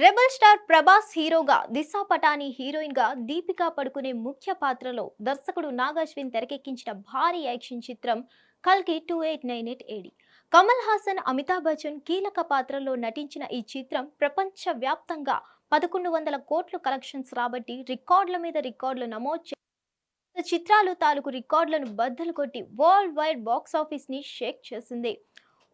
Rebel star Prabhas హీరోగా దిశా పటాని హీరోయిన్గా దీపికా పడుకునే ముఖ్య పాత్రలో దర్శకుడు నాగాశ్విన్ తెరకెక్కించిన భారీ యాక్షన్ చిత్రం కల్కి two eight nine eight AD. Kamal Haasan Amitabh Bachchan కీలక పాత్రలో నటించిన ఈ చిత్రం ప్రపంచ వ్యాప్తంగా పదకొండు వందల కోట్లు కలెక్షన్స్ రాబట్టి రికార్డుల మీద రికార్డులు నమోదు చిత్రాలు తాలూకు రికార్డులను బద్దలు కొట్టి వరల్డ్ వైడ్ బాక్స్ ఆఫీస్ని షేక్ చేసింది.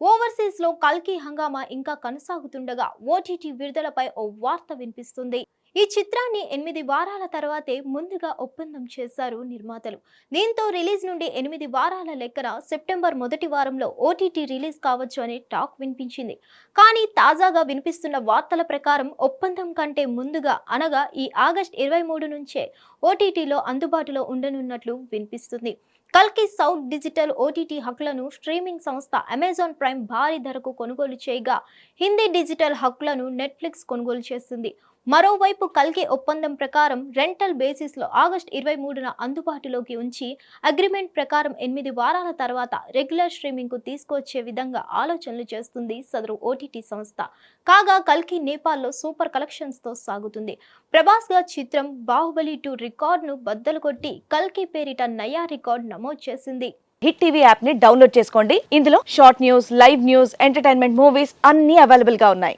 ఓవర్సీస్లో కల్కి హంగామా ఇంకా కొనసాగుతుండగా ఓటీటీ విడుదలపై ఓ వార్త వినిపిస్తుంది. ఈ చిత్రాన్ని ఎనిమిది వారాల తర్వాతే ముందుగా ఒప్పందం చేశారు నిర్మాతలు. దీంతో రిలీజ్ నుండి ఎనిమిది వారాల లెక్కన సెప్టెంబర్ మొదటి వారంలో ఓటీటీ రిలీజ్ కావచ్చు అనే టాక్ వినిపించింది. కానీ తాజాగా వినిపిస్తున్న వార్తల ప్రకారం ఒప్పందం కంటే ముందుగా అనగా ఈ ఆగస్ట్ ఇరవై మూడు నుంచే ఓటీటీలో అందుబాటులో ఉండనున్నట్లు వినిపిస్తుంది. కల్కి సౌత్ డిజిటల్ ఓటీటీ హక్కులను స్ట్రీమింగ్ సంస్థ అమెజాన్ ప్రైమ్ భారీ ధరకు కొనుగోలు చేయగా హిందీ డిజిటల్ హక్కులను నెట్ఫ్లిక్స్ కొనుగోలు చేస్తుంది. మరోవైపు కల్కి ఒప్పందం ప్రకారం రెంటల్ బేసిస్లో ఆగస్ట్ ఇరవై మూడున అందుబాటులోకి ఉంచి అగ్రిమెంట్ ప్రకారం ఎనిమిది వారాల తర్వాత రెగ్యులర్ స్ట్రీమింగ్కు తీసుకొచ్చే విధంగా ఆలోచనలు చేస్తుంది సదరు ఓటీటీ సంస్థ. కాగా కల్కి నేపాల్లో సూపర్ కలెక్షన్స్తో సాగుతుంది. ప్రభాస్గా చిత్రం బాహుబలి టూ రికార్డును బద్దలు కొట్టి కల్కి పేరిట నయా రికార్డు నమోదు చేసింది. హిట్ టీవీ యాప్ని డౌన్లోడ్ చేసుకోండి. ఇందులో short news live news entertainment movies అన్ని అవైలబుల్గా ఉన్నాయి.